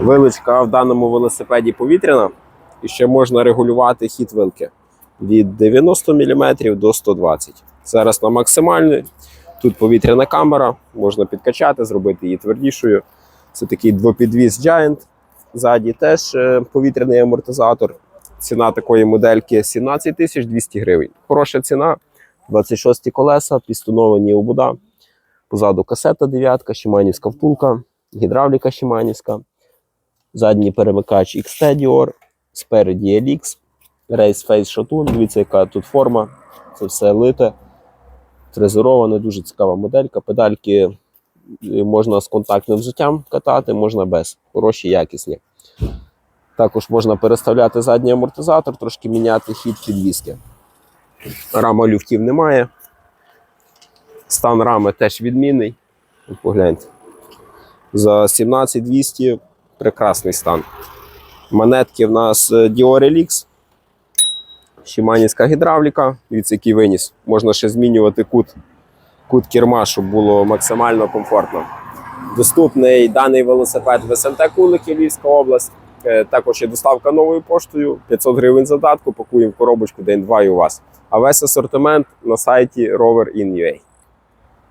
Вилочка в даному велосипеді повітряна, і ще можна регулювати хід вилки від 90 мм до 120 Зараз на максимальний. Тут повітряна камера, можна підкачати, зробити її твердішою. Це такий двопідвіз Giant. Ззаді теж е, повітряний амортизатор. Ціна такої модельки 17 тисяч 200 гривень. Хороша ціна. 26 колеса, пістоновані обуда. Позаду касета дев'ятка, шиманівська втулка, гідравліка шиманівська, задній перемикач XT Dior, спереді LX, Race Face шатун. Дивіться, яка тут форма. Це все лите, фрезероване, дуже цікава моделька. Педальки е, можна з контактним взуттям катати, можна без. Хороші, якісні. Також можна переставляти задній амортизатор, трошки міняти хід підвіски. Рама люфтів немає. Стан рами теж відмінний. Погляньте. За 17200 прекрасний стан. Монетки в нас е, Dior Elix. Шиманівська гідравліка. Дивіться, який виніс. Можна ще змінювати кут, кут керма, щоб було максимально комфортно. Доступний даний велосипед в СМТ Кулики, Львівська область. Е, Також є доставка новою поштою, 500 гривень задатку, пакуємо в коробочку день-два і у вас. А весь асортимент на сайті Rover.in.ua.